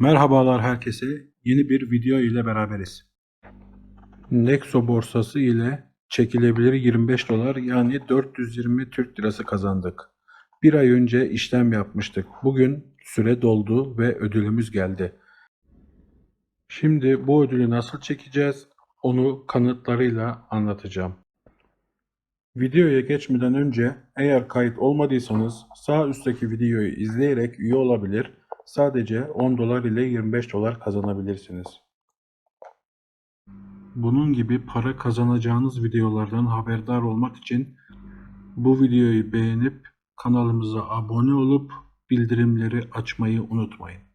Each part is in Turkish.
Merhabalar herkese. Yeni bir video ile beraberiz. Nexo borsası ile çekilebilir 25 dolar yani 420 Türk lirası kazandık. Bir ay önce işlem yapmıştık. Bugün süre doldu ve ödülümüz geldi. Şimdi bu ödülü nasıl çekeceğiz? Onu kanıtlarıyla anlatacağım. Videoya geçmeden önce eğer kayıt olmadıysanız sağ üstteki videoyu izleyerek üye olabilir, sadece 10 dolar ile 25 dolar kazanabilirsiniz. Bunun gibi para kazanacağınız videolardan haberdar olmak için bu videoyu beğenip kanalımıza abone olup bildirimleri açmayı unutmayın.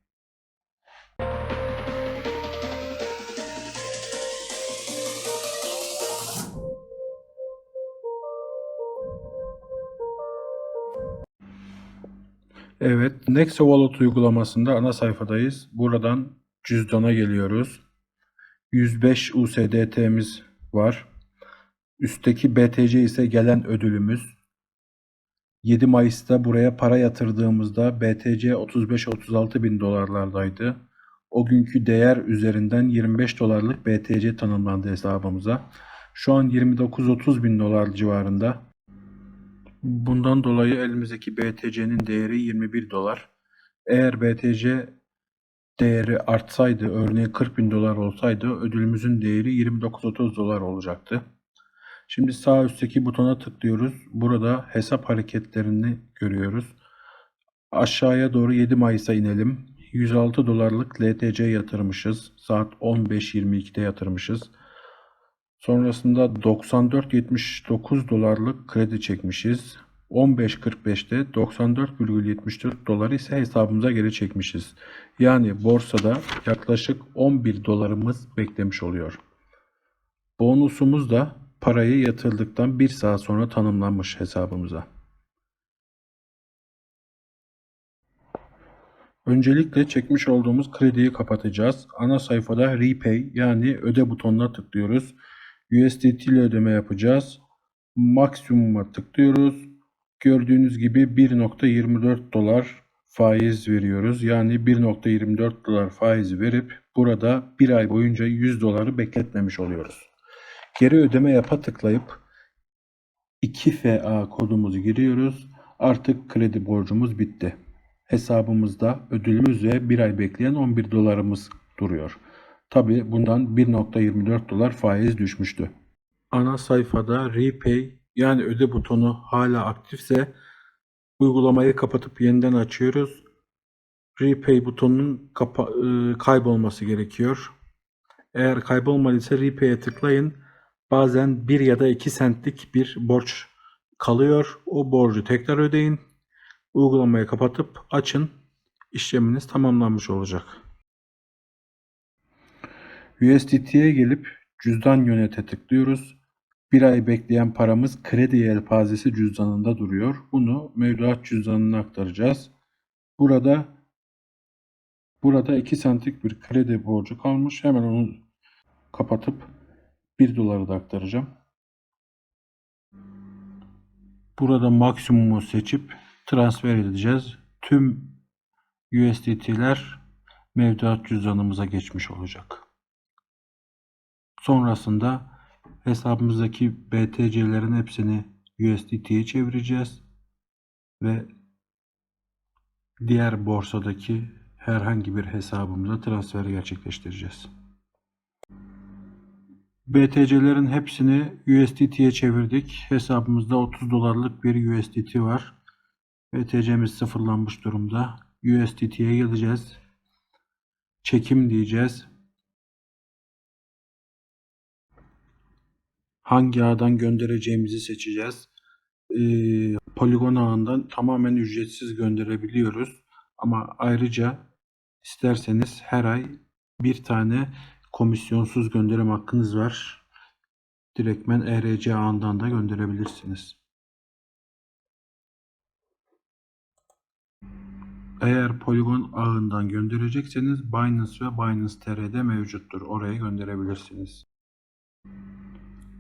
Evet, Nexo Wallet uygulamasında ana sayfadayız. Buradan cüzdana geliyoruz. 105 USDT'miz var. Üstteki BTC ise gelen ödülümüz. 7 Mayıs'ta buraya para yatırdığımızda BTC 35-36 bin dolarlardaydı. O günkü değer üzerinden 25 dolarlık BTC tanımlandı hesabımıza. Şu an 29-30 bin dolar civarında. Bundan dolayı elimizdeki BTC'nin değeri 21 dolar. Eğer BTC değeri artsaydı, örneğin 40 bin dolar olsaydı ödülümüzün değeri 29-30 dolar olacaktı. Şimdi sağ üstteki butona tıklıyoruz. Burada hesap hareketlerini görüyoruz. Aşağıya doğru 7 Mayıs'a inelim. 106 dolarlık LTC yatırmışız. Saat 15.22'de yatırmışız. Sonrasında 94.79 dolarlık kredi çekmişiz. 15.45'te 94,74 dolar ise hesabımıza geri çekmişiz. Yani borsada yaklaşık 11 dolarımız beklemiş oluyor. Bonusumuz da parayı yatırdıktan 1 saat sonra tanımlanmış hesabımıza. Öncelikle çekmiş olduğumuz krediyi kapatacağız. Ana sayfada Repay yani öde butonuna tıklıyoruz. USDT ile ödeme yapacağız. Maksimuma tıklıyoruz. Gördüğünüz gibi 1.24 dolar faiz veriyoruz. Yani 1.24 dolar faiz verip burada bir ay boyunca 100 doları bekletmemiş oluyoruz. Geri ödeme yapa tıklayıp 2FA kodumuzu giriyoruz. Artık kredi borcumuz bitti. Hesabımızda ödülümüz ve bir ay bekleyen 11 dolarımız duruyor. Tabi bundan 1.24 dolar faiz düşmüştü. Ana sayfada Repay yani öde butonu hala aktifse uygulamayı kapatıp yeniden açıyoruz. Repay butonunun e, kaybolması gerekiyor. Eğer kaybolmadıysa Repay'e tıklayın. Bazen 1 ya da 2 centlik bir borç kalıyor. O borcu tekrar ödeyin. Uygulamayı kapatıp açın. İşleminiz tamamlanmış olacak. USDT'ye gelip cüzdan yönete tıklıyoruz. Bir ay bekleyen paramız kredi yelpazesi cüzdanında duruyor. Bunu mevduat cüzdanına aktaracağız. Burada burada 2 centlik bir kredi borcu kalmış. Hemen onu kapatıp 1 doları da aktaracağım. Burada maksimumu seçip transfer edeceğiz. Tüm USDT'ler mevduat cüzdanımıza geçmiş olacak. Sonrasında hesabımızdaki BTC'lerin hepsini USDT'ye çevireceğiz ve diğer borsadaki herhangi bir hesabımıza transfer gerçekleştireceğiz. BTC'lerin hepsini USDT'ye çevirdik. Hesabımızda 30 dolarlık bir USDT var. BTC'miz sıfırlanmış durumda. USDT'ye geleceğiz. Çekim diyeceğiz. Hangi ağdan göndereceğimizi seçeceğiz. Ee, Polygon ağından tamamen ücretsiz gönderebiliyoruz. Ama ayrıca isterseniz her ay bir tane komisyonsuz gönderim hakkınız var. Direktmen ERC ağından da gönderebilirsiniz. Eğer Polygon ağından gönderecekseniz Binance ve Binance TR'de mevcuttur. Oraya gönderebilirsiniz.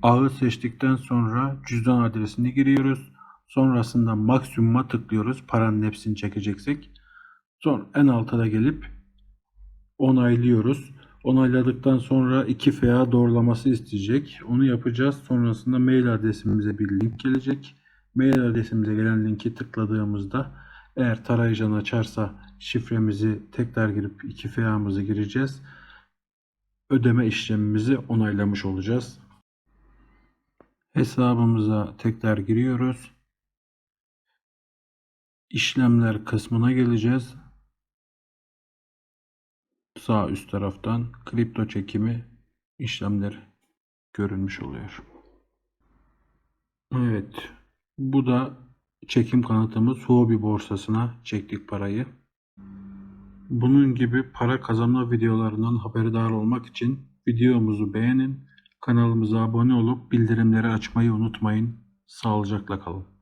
Ağı seçtikten sonra cüzdan adresini giriyoruz. Sonrasında maksimuma tıklıyoruz. Paranın hepsini çekeceksek. Sonra en alta da gelip onaylıyoruz. Onayladıktan sonra 2 FA doğrulaması isteyecek. Onu yapacağız. Sonrasında mail adresimize bir link gelecek. Mail adresimize gelen linki tıkladığımızda eğer tarayıcın açarsa şifremizi tekrar girip 2 FA'mızı gireceğiz. Ödeme işlemimizi onaylamış olacağız. Hesabımıza tekrar giriyoruz. İşlemler kısmına geleceğiz. Sağ üst taraftan kripto çekimi işlemler görünmüş oluyor. Evet. Bu da çekim kanıtımız Huobi borsasına çektik parayı. Bunun gibi para kazanma videolarından haberdar olmak için videomuzu beğenin, kanalımıza abone olup bildirimleri açmayı unutmayın. Sağlıcakla kalın.